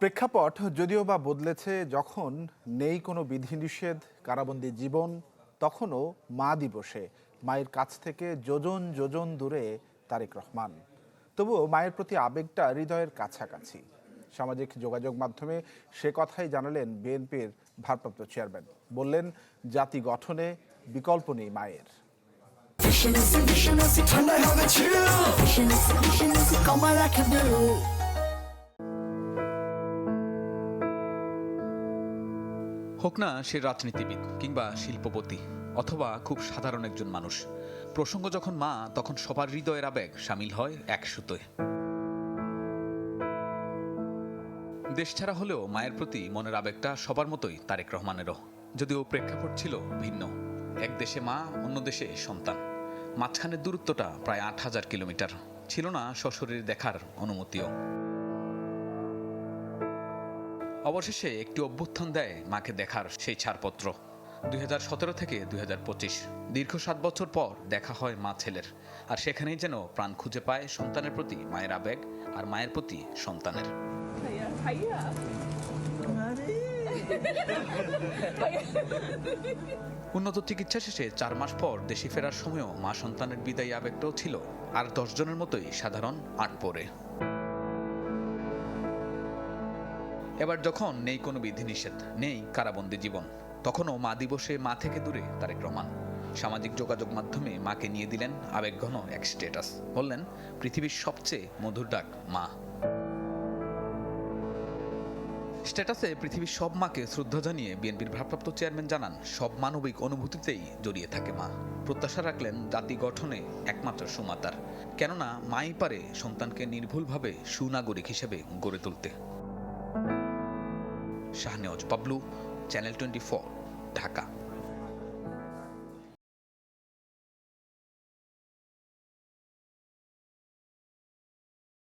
প্রেক্ষাপট যদিও বা বদলেছে, যখন নেই কোনো বিধিনিষেধ, কারাবন্দী জীবন, তখনও মা দিবসে, মায়ের কাছ থেকে যোজন যোজন দূরে তারেক রহমান। তবুও মায়ের প্রতি আবেগটা হৃদয়ের কাছাকাছি। সামাজিক যোগাযোগ মাধ্যমে সে কথাই জানালেন বিএনপির ভারপ্রাপ্ত চেয়ারম্যান। বললেন, জাতি গঠনে বিকল্প নেই মায়ের। হবে হোক না সে রাজনীতিবিদ কিংবা শিল্পপতি, অথবা খুব সাধারণ একজন মানুষ। প্রসঙ্গ যখন মা, তখন সবার হৃদয়ের আবেগ সামিল হয় এক সুতোয়। দেশ ছাড়া হলেও মায়ের প্রতি মনের আবেগটা সবার মতোই তারেক রহমানেরও। যদিও প্রেক্ষাপট ছিল ভিন্ন। এক দেশে মা, অন্য দেশে সন্তান। মাঝখানের দূরত্বটা প্রায় আট হাজার কিলোমিটার। ছিল না সশরীর দেখার অনুমতিও। অবশেষে একটি অভ্যুত্থান দেয় মাকে দেখার সেই ছাড়পত্র। দুই হাজার সতেরো থেকে দুই হাজার পঁচিশ, দীর্ঘ সাত বছর পর দেখা হয় মা ছেলের, আর সেখানেই যেন প্রাণ খুঁজে পায় সন্তানের প্রতি মায়ের আবেগ আর মায়ের প্রতি সন্তানের। উন্নত চিকিৎসা শেষে চার মাস পর দেশে ফেরার সময়ও মা সন্তানের বিদায়ী আবেগটাও ছিল আর দশজনের মতোই সাধারণ আট পরে। এবার যখন নেই কোনো বিধিনিষেধ, নেই কারাবন্দি জীবন, তখনও মা দিবসে মা থেকে দূরে তারেক রহমান। সামাজিক যোগাযোগ মাধ্যমে মাকে নিয়ে দিলেন আবেগঘন এক স্ট্যাটাস বললেন, পৃথিবীর সবচেয়ে মধুর ডাক মা। স্ট্যাটাসে পৃথিবীর সব মাকে শ্রদ্ধা জানিয়ে বিএনপির ভারপ্রাপ্ত চেয়ারম্যান জানান, সব মানবিক অনুভূতিতেই জড়িয়ে থাকে মা। প্রত্যাশা রাখলেন জাতি গঠনে একমাত্র সুমাতার। কেননা, মাই পারে সন্তানকে নির্ভুলভাবে সুনাগরিক হিসেবে গড়ে তুলতে। Shahnewaz Bablu channel twenty Dhaka.